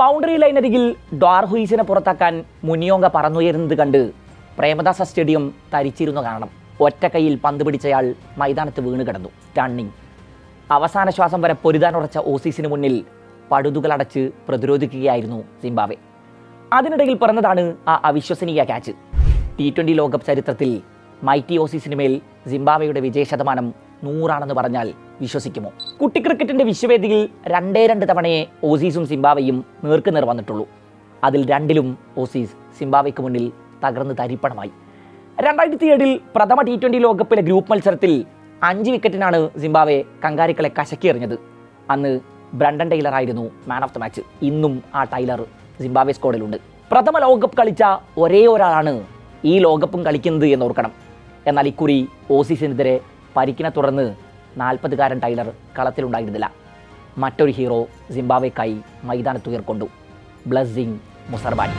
Boundary ലൈനരികിൽ ഡാർഹുയിസിനെ പുറത്താക്കാൻ മുനിയോങ്ക പറന്നുയരുന്നത് കണ്ട് Premadasa stadium തരിച്ചിരുന്നു കാണണം. ഒറ്റ കൈയിൽ പന്ത് പിടിച്ചയാൾ മൈതാനത്ത് വീണ് കിടന്നു. സ്റ്റണ്ണിങ് അവസാന ശ്വാസം വരെ പൊരുതാനുറച്ച ഓസീസിന് മുന്നിൽ പടുതുകളടച്ച് പ്രതിരോധിക്കുകയായിരുന്നു സിംബാവെ അതിനിടയിൽ പിറന്നതാണ് ആ അവിശ്വസനീയ ക്യാച്ച് ടി ട്വന്റി ലോകകപ്പ് ചരിത്രത്തിൽ മൈറ്റി ഓസീസിന് മേൽ സിംബാവയുടെ വിജയ ശതമാനം നൂറാണെന്ന് പറഞ്ഞാൽ വിശ്വസിക്കുമോ? കുട്ടി ക്രിക്കറ്റിന്റെ വിശ്വവേദിയിൽ രണ്ടേ രണ്ട് തവണയെ ഓസീസും സിംബാവയും നേർക്കുനേർ വന്നിട്ടുള്ളൂ. അതിൽ രണ്ടിലും ഓസീസ് സിംബാവയ്ക്ക് മുന്നിൽ തകർന്ന് തരിപ്പണമായി. രണ്ടായിരത്തി ഏഴിൽ പ്രഥമ ടി ട്വന്റി ലോകകപ്പിലെ ഗ്രൂപ്പ് മത്സരത്തിൽ അഞ്ച് വിക്കറ്റിനാണ് സിംബാവെ കങ്കാരിക്കളെ കശക്കി എറിഞ്ഞത്. അന്ന് ബ്രണ്ടൻ ടൈലർ ആയിരുന്നു മാൻ ഓഫ് ദ മാച്ച്. ഇന്നും ആ ടൈലർ സിംബാവെ സ്കോഡിലുണ്ട് പ്രഥമ ലോകകപ്പ് കളിച്ച ഒരേ ഒരാളാണ് ഈ ലോകകപ്പും കളിക്കുന്നത് എന്ന് ഓർക്കണം. എന്നാൽ ഇക്കുറി ഓസീസിനെതിരെ പരിക്കിനെ തുടർന്ന് നാൽപ്പതുകാരൻ ടൈലർ കളത്തിലുണ്ടായിരുന്നില്ല. മറ്റൊരു ഹീറോ സിംബാവേക്കായി മൈതാനത്തുയർക്കൊണ്ടു ബ്ലസ്സിംഗ് മുസർബാൻ.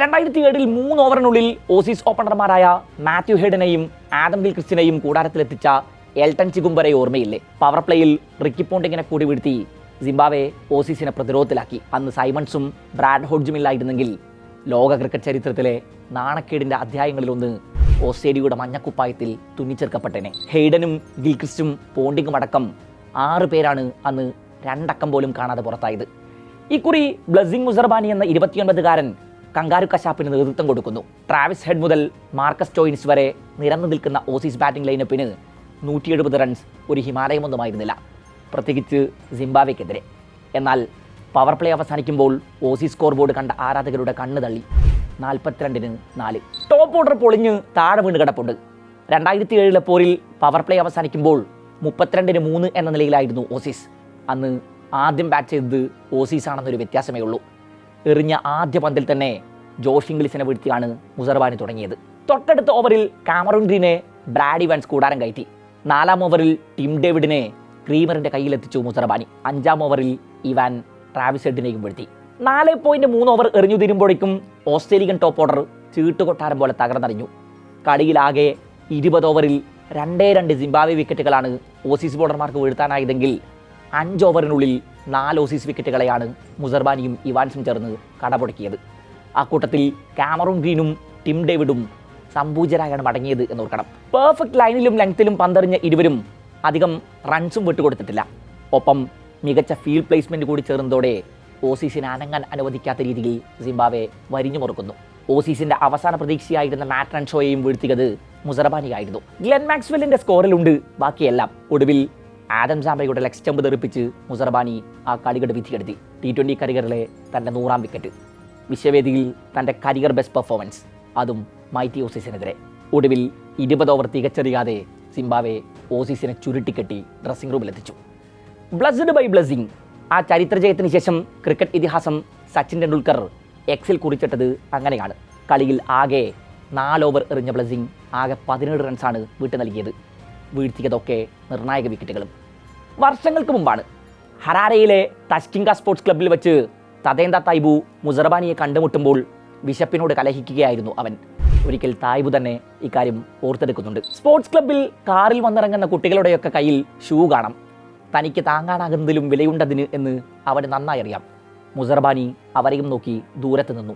രണ്ടായിരത്തി ഏഴിൽ മൂന്ന് ഓവറിനുള്ളിൽ ഓസീസ് ഓപ്പണർമാരായ മാത്യു ഹെഡിനെയും ആദം വിൽക്രിസ്റ്റിനെയും കൂടാരത്തിലെത്തിച്ച എൽട്ടൺ ചിഗുംബരെ ഓർമ്മയില്ലേ? പവർ പ്ലേയിൽ റിക്കി പോണ്ടിങ്ങിനെ കൂടി വീഴ്ത്തി സിംബാവെ ഓസീസിനെ പ്രതിരോധത്തിലാക്കി. അന്ന് സൈമൺസും ബ്രാഡ് ഹോഡ്ജുമില്ലായിരുന്നെങ്കിൽ ലോക ക്രിക്കറ്റ് ചരിത്രത്തിലെ നാണക്കേടിന്റെ അധ്യായങ്ങളിലൊന്ന് ഓസ്ട്രേലിയയുടെ മഞ്ഞക്കുപ്പായത്തിൽ തുന്നിച്ചേർക്കപ്പെട്ടനെ. ഹെയ്ഡനും ഗിൽക്രിസ്റ്റും പോണ്ടിങ്ങും അടക്കം ആറ് പേരാണ് അന്ന് രണ്ടക്കം പോലും കാണാതെ പുറത്തായത്. ഇക്കുറി ബ്ലസിംഗ് മുസർബാനി എന്ന ഇരുപത്തിയൊൻപതുകാരൻ കങ്കാരു കശാപ്പിന് നേതൃത്വം കൊടുക്കുന്നു. ട്രാവിസ് ഹെഡ് മുതൽ മാർക്കസ് ടോയിൻസ് വരെ നിരന്നു നിൽക്കുന്ന ഓസീസ് ബാറ്റിംഗ് ലൈനപ്പിന് നൂറ്റി എഴുപത് റൺസ് ഒരു ഹിമാലയമൊന്നുമായിരുന്നില്ല പ്രത്യേകിച്ച് സിംബാവയ്ക്കെതിരെ എന്നാൽ പവർ പ്ലേ അവസാനിക്കുമ്പോൾ ഓസി സ്കോർ ബോർഡ് കണ്ട ആരാധകരുടെ കണ്ണ് തള്ളി. നാൽപ്പത്തിരണ്ടിന് നാല്. ടോപ്പ് ഓർഡർ പൊളിഞ്ഞ് താഴെ വീണ് കിടപ്പുണ്ട്. രണ്ടായിരത്തി ഏഴിലെ പോരിൽ പവർ പ്ലേ അവസാനിക്കുമ്പോൾ മുപ്പത്തിരണ്ടിന് മൂന്ന് എന്ന നിലയിലായിരുന്നു ഓസീസ് അന്ന് ആദ്യം ബാറ്റ് ചെയ്തത് ഓസീസ് ആണെന്നൊരു വ്യത്യാസമേ ഉള്ളൂ. എറിഞ്ഞ ആദ്യ പന്തിൽ തന്നെ ജോഷ് ഇംഗ്ലീഷിനെ വീഴ്ത്തിയാണ് മുസർബാനി തുടങ്ങിയത്. തൊട്ടടുത്ത ഓവറിൽ കാമറൂൺ ഗ്രീനെ ബ്രാഡി വൻസ് കൂടാരം കയറ്റി. നാലാം ഓവറിൽ ടിം ഡേവിഡിനെ ക്രീമറിന്റെ കയ്യിലെത്തിച്ചു മുസറബാനി. അഞ്ചാം ഓവറിൽ ഇവാൻ ട്രാവിസ് ഹെഡിനെയും വീഴ്ത്തി. നാല് പോയിന്റ് മൂന്ന് ഓവർ എറിഞ്ഞു തീരുമ്പോഴേക്കും ഓസ്ട്രേലിയൻ ടോപ്പ് ഓർഡർ ചീട്ടുകൊട്ടാരം പോലെ തകർന്നറിഞ്ഞു. കളിയിലാകെ ഇരുപത് ഓവറിൽ രണ്ടേ രണ്ട് സിംബാബ്വെ വിക്കറ്റുകളാണ് ഓസീസ് ബോളർമാർക്ക് വീഴ്ത്താനായതെങ്കിൽ അഞ്ച് ഓവറിനുള്ളിൽ നാല് ഓസീസ് വിക്കറ്റുകളെയാണ് മുസർബാനിയും ഇവാൻസും ചേർന്ന് കടപുടക്കിയത് കൂട്ടത്തിൽ കാമറൂൺ ഗ്രീനും ടിം ഡേവിഡും സമ്പൂജരായാണ് മടങ്ങിയത് എന്ന് ഓർക്കണം. പെർഫെക്റ്റ് ലൈനിലും ലെങ്ത്തിലും പന്തെറിഞ്ഞ ഇരുവരും അധികം റൺസും വിട്ടുകൊടുത്തിട്ടില്ല. ഒപ്പം മികച്ച ഫീൽഡ് പ്ലേസ്മെന്റ് കൂടി ചേർന്നതോടെ ഓസീസിന് അനങ്ങാൻ അനുവദിക്കാത്ത രീതിയിൽ സിംബാവെ വരിഞ്ഞു മുറുക്കുന്നു. ഓസീസിന്റെ അവസാന പ്രതീക്ഷയായിരുന്ന മാറ്റ് റൺഷോയെയും വീഴ്ത്തിയത് മുസറബാനിയായിരുന്നു. ഗ്ലെൻ മാക്സ്വെല്ലിന്റെ സ്കോറിലുണ്ട് ബാക്കിയെല്ലാം. ഒടുവിൽ ആദം സാമ്പയുടെ ലെഗ് സ്റ്റമ്പ് തെറിപ്പിച്ച് മുസർബാനി ആ കളികളുടെ വിധിയെടുത്തി ടി ട്വന്റി കരിയറിലെ തന്റെ നൂറാം വിക്കറ്റ് വിശ്വവേദിയിൽ തന്റെ കരിയർ ബെസ്റ്റ് പെർഫോമൻസ് അതും മൈറ്റി ഓസീസിനെതിരെ ഒടുവിൽ ഇരുപത് ഓവർ തികച്ചറിയാതെ സിംബാവെ ഓസീസിനെ ചുരുട്ടിക്കെട്ടി ഡ്രസ്സിംഗ് റൂമിലെത്തിച്ചു ബ്ലസ്ഡ് ബൈ ബ്ലസ്സിംഗ് ആ ചരിത്ര ജയത്തിന് ശേഷം ക്രിക്കറ്റ് ഇതിഹാസം സച്ചിൻ ടെണ്ടുൽക്കർ എക്സിൽ കുറിച്ചിട്ടത് അങ്ങനെയാണ്. കളിയിൽ ആകെ നാല് ഓവർ എറിഞ്ഞ ബ്ലസ്സിംഗ് ആകെ പതിനേഴ് റൺസാണ് വിട്ട് നൽകിയത്. വീഴ്ത്തിയതൊക്കെ നിർണായക വിക്കറ്റുകളും. വർഷങ്ങൾക്ക് മുമ്പാണ് ഹരാരയിലെ തഷ്കിങ്ക സ്പോർട്സ് ക്ലബ്ബിൽ വെച്ച് തദേന്ദ തൈബു മുസർബാനിയെ കണ്ടുമുട്ടുമ്പോൾ വിശപ്പിനോട് കലഹിക്കുകയായിരുന്നു അവൻ. ഒരിക്കൽ തായ്ബു തന്നെ ഇക്കാര്യം ഓർത്തെടുക്കുന്നുണ്ട്. സ്പോർട്സ് ക്ലബ്ബിൽ കാറിൽ വന്നിറങ്ങുന്ന കുട്ടികളുടെയൊക്കെ കയ്യിൽ ഷൂ കാണാം. തനിക്ക് താങ്ങാനാകുന്നതിലും വിലയുണ്ടതിന് എന്ന് അവന് നന്നായി അറിയാം. മുസർബാനി അവരെയും നോക്കി ദൂരത്ത് നിന്നു.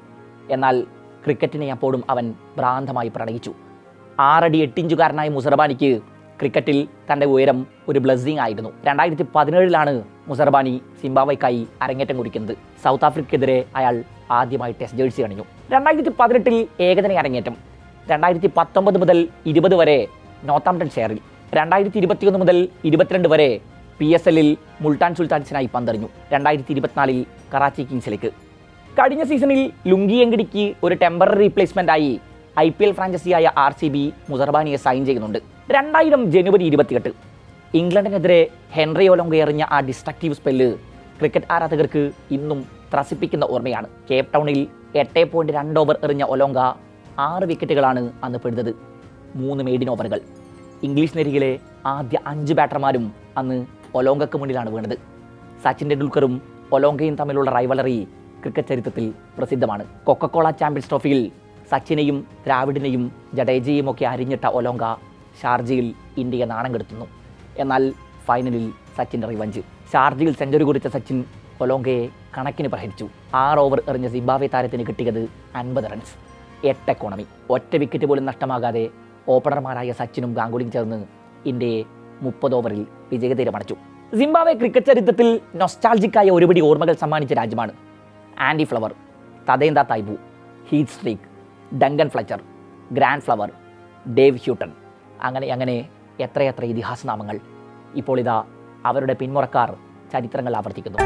എന്നാൽ ക്രിക്കറ്റിനെ അപ്പോഴും അവൻ ഭ്രാന്തമായി പ്രണയിച്ചു. ആറടി എട്ടിഞ്ചുകാരനായ മുസർബാനിക്ക് ക്രിക്കറ്റിൽ തന്റെ ഉയരം ഒരു ബ്ലസ്സിംഗ് ആയിരുന്നു. രണ്ടായിരത്തി പതിനേഴിലാണ് മുസർബാനി സിംബാവയ്ക്കായി അരങ്ങേറ്റം കുറിക്കുന്നത്. സൗത്ത് ആഫ്രിക്കയ്ക്കെതിരെ അയാൾ ആദ്യമായി ടെസ്റ്റ് ജേഴ്സി അണിഞ്ഞു. രണ്ടായിരത്തി പതിനെട്ടിൽ ഏകദിന അരങ്ങേറ്റം. രണ്ടായിരത്തി പത്തൊമ്പത് മുതൽ ഇരുപത് വരെ നോർത്താംപ്ടൺ ഷെയറിൽ. രണ്ടായിരത്തി ഇരുപത്തിയൊന്ന് മുതൽ ഇരുപത്തിരണ്ട് വരെ പി എസ് എല്ലിൽ മുൾട്ടാൻ സുൽത്താൻസിനായി പന്തെറിഞ്ഞു. രണ്ടായിരത്തി ഇരുപത്തിനാലിൽ കറാച്ചി കിങ്സിലേക്ക്. കഴിഞ്ഞ സീസണിൽ ലുങ്കി എങ്കിടിക്ക് ഒരു ടെമ്പററി റീപ്ലേസ്മെന്റ് ആയി ഐ പി എൽ ഫ്രാഞ്ചൈസിയായ ആർ സി ബി മുസർബാനിയെ സൈൻ ചെയ്യുന്നുണ്ട്. രണ്ടായിരം ജനുവരി ഇരുപത്തിയെട്ട്. ഇംഗ്ലണ്ടിനെതിരെ ഹെൻറി ഒലോങ്ക എറിഞ്ഞ ആ ഡിസ്ട്രക്റ്റീവ് സ്പെല്ല് ക്രിക്കറ്റ് ആരാധകർക്ക് ഇന്നും ത്രസിപ്പിക്കുന്ന ഓർമ്മയാണ്. കേപ്പ് ടൗണിൽ എട്ട് പോയിന്റ് രണ്ട് ഓവർ എറിഞ്ഞ ഒലോങ്ക ആറ് വിക്കറ്റുകളാണ് അന്ന് പെടുന്നത്. മൂന്ന് മെയ്ഡിൻ ഓവറുകൾ ഇംഗ്ലീഷ് നിരയിലെ ആദ്യ അഞ്ച് ബാറ്റർമാരും അന്ന് ഒലോങ്കക്ക് മുന്നിലാണ് വീണത്. സച്ചിൻ ടെണ്ടുൽക്കറും ഒലോങ്കയും തമ്മിലുള്ള റൈവലറി ക്രിക്കറ്റ് ചരിത്രത്തിൽ പ്രസിദ്ധമാണ്. കൊക്കക്കോള ചാമ്പ്യൻസ് ട്രോഫിയിൽ സച്ചിനെയും ദ്രാവിഡിനെയും ജഡേജയും ഒക്കെ അരിഞ്ഞിട്ട ഒലോങ്ക ഷാർജയിൽ ഇന്ത്യയെ നാണം കെടുത്തുന്നു. എന്നാൽ ഫൈനലിൽ സച്ചിൻ റിവഞ്ച് ഷാർജയിൽ സെഞ്ചുറി കുറിച്ച സച്ചിൻ ഒലോങ്കയെ കണക്കിന് പ്രഹരിച്ചു. ആറ് ഓവർ എറിഞ്ഞ സിംബാബ്വെ താരത്തിന് കിട്ടിയത് അൻപത് റൺസ്. എട്ട് എക്കോണമി. ഒറ്റ വിക്കറ്റ് പോലും നഷ്ടമാകാതെ ഓപ്പണർമാരായ സച്ചിനും ഗാംഗുലിയും ചേർന്ന് ഇന്ത്യയെ മുപ്പത് ഓവറിൽ വിജയതീരമടച്ചു സിംബാബ്വെ ക്രിക്കറ്റ് ചരിത്രത്തിൽ നൊസ്റ്റാൾജിക്കായ ഒരുപടി ഓർമ്മകൾ സമ്മാനിച്ച രാജ്യമാണ്. Andy Flower Tatenda Taibu Heath Streak Duncan Fletcher Grant Flower Dave Houghton. അങ്ങനെ അങ്ങനെ എത്രയെത്ര ഇതിഹാസ നാമങ്ങൾ ഇപ്പോൾ ഇതാ അവരുടെ പിന്മുറക്കാർ ചരിത്രങ്ങൾ ആവർത്തിക്കുന്നു.